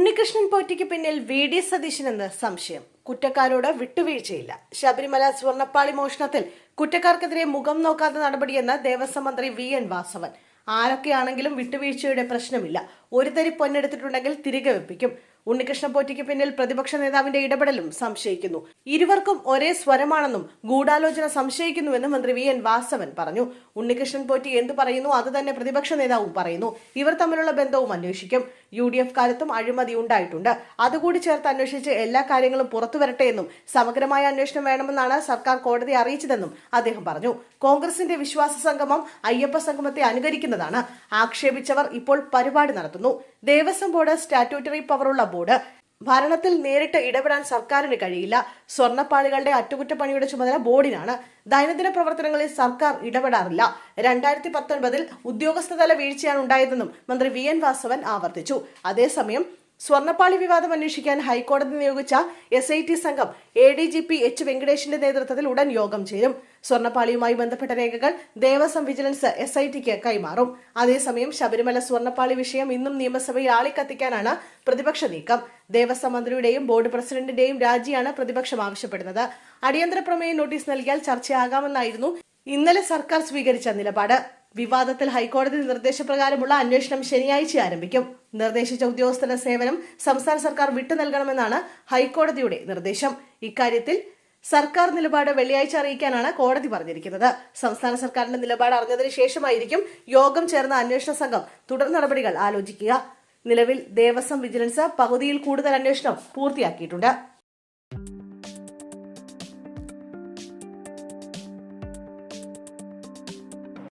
ഉണ്ണികൃഷ്ണൻ പോറ്റിക്ക് പിന്നിൽ V D സതീശനെന്ന് സംശയം. കുറ്റക്കാരോട് വിട്ടുവീഴ്ചയില്ല. ശബരിമല സ്വർണപ്പാളി മോഷണത്തിൽ കുറ്റക്കാർക്കെതിരെ മുഖം നോക്കാത്ത നടപടിയെന്ന് ദേവസ്വം മന്ത്രി വി എൻ വാസവൻ. ആരൊക്കെയാണെങ്കിലും വിട്ടുവീഴ്ചയുടെ പ്രശ്നമില്ല. ഒരു തരി പൊന്നെടുത്തിട്ടുണ്ടെങ്കിൽ തിരികെ വെപ്പിക്കും. ഉണ്ണികൃഷ്ണൻ പോറ്റിക്ക് പിന്നിൽ പ്രതിപക്ഷ നേതാവിന്റെ ഇടപെടലും സംശയിക്കുന്നു. ഇരുവർക്കും ഒരേ സ്വരമാണെന്നും ഗൂഢാലോചന സംശയിക്കുന്നുവെന്നും മന്ത്രി വി എൻ വാസവൻ പറഞ്ഞു. ഉണ്ണികൃഷ്ണൻ പോറ്റി എന്ത് പറയുന്നു അത് തന്നെ പ്രതിപക്ഷ നേതാവും പറയുന്നു. ഇവർ തമ്മിലുള്ള ബന്ധവും അന്വേഷിക്കും. യു ഡി എഫ് കാലത്തും അഴിമതി ഉണ്ടായിട്ടുണ്ട്. അതുകൂടി ചേർത്ത് അന്വേഷിച്ച് എല്ലാ കാര്യങ്ങളും പുറത്തുവരട്ടെ എന്നും സമഗ്രമായ അന്വേഷണം വേണമെന്നാണ് സർക്കാർ കോടതി അറിയിച്ചതെന്നും അദ്ദേഹം പറഞ്ഞു. കോൺഗ്രസിന്റെ വിശ്വാസ സംഗമം അയ്യപ്പ സംഗമത്തെ അനുകരിക്കുന്നതാണ്. ആക്ഷേപിച്ചവർ ഇപ്പോൾ പരിപാടി നടത്തുന്നു. ദേവസ്വം ബോർഡ് സ്റ്റാറ്റ്യൂട്ടറി പവറുള്ള ബോർഡ്. ഭരണത്തിൽ നേരിട്ട് ഇടപെടാൻ സർക്കാരിന് കഴിയില്ല. സ്വർണപ്പാളികളുടെ അറ്റകുറ്റപ്പണിയുടെ ചുമതല ബോർഡിനാണ്. ദൈനംദിന പ്രവർത്തനങ്ങളിൽ സർക്കാർ ഇടപെടാറില്ല. രണ്ടായിരത്തി പത്തൊൻപതിൽ ഉദ്യോഗസ്ഥതല വീഴ്ചയാണ് ഉണ്ടായതെന്നും മന്ത്രി വി എൻ വാസവൻ ആവർത്തിച്ചു. അതേസമയം സ്വർണപ്പാളി വിവാദം അന്വേഷിക്കാൻ ഹൈക്കോടതി നിയോഗിച്ച എസ് ഐ ടി സംഘം A D G P H വെങ്കടേഷിന്റെ നേതൃത്വത്തിൽ ഉടൻ യോഗം ചേരും. സ്വർണപ്പാളിയുമായി ബന്ധപ്പെട്ട രേഖകൾ ദേവസ്വം വിജിലൻസ് എസ് ഐ ടിക്ക് കൈമാറും. അതേസമയം ശബരിമല സ്വർണപ്പാളി വിഷയം ഇന്നും നിയമസഭയിൽ ആളിക്കത്തിക്കാനാണ് പ്രതിപക്ഷ നീക്കം. ദേവസ്വം മന്ത്രിയുടെയും ബോർഡ് പ്രസിഡന്റിന്റെയും രാജിയാണ് പ്രതിപക്ഷം ആവശ്യപ്പെടുന്നത്. അടിയന്തര പ്രമേയ നോട്ടീസ് നൽകിയാൽ ചർച്ചയാകാമെന്നായിരുന്നു ഇന്നലെ സർക്കാർ സ്വീകരിച്ച നിലപാട്. വിവാദത്തിൽ ഹൈക്കോടതി നിർദ്ദേശപ്രകാരമുള്ള അന്വേഷണം ശനിയാഴ്ച ആരംഭിക്കും. നിർദ്ദേശിച്ച ഉദ്യോഗസ്ഥന സേവനം സംസ്ഥാന സർക്കാർ വിട്ടു നൽകണമെന്നാണ് ഹൈക്കോടതിയുടെ നിർദ്ദേശം. ഇക്കാര്യത്തിൽ സർക്കാർ നിലപാട് വെള്ളിയാഴ്ച അറിയിക്കാനാണ് കോടതി പറഞ്ഞിരിക്കുന്നത്. സംസ്ഥാന സർക്കാരിന്റെ നിലപാട് അറിഞ്ഞതിന് ശേഷമായിരിക്കും യോഗം ചേർന്ന അന്വേഷണ സംഘം തുടർ നടപടികൾ ആലോചിക്കുക. നിലവിൽ ദേവസ്വം വിജിലൻസ് പകുതിയിൽ കൂടുതൽ അന്വേഷണം പൂർത്തിയാക്കിയിട്ടുണ്ട്.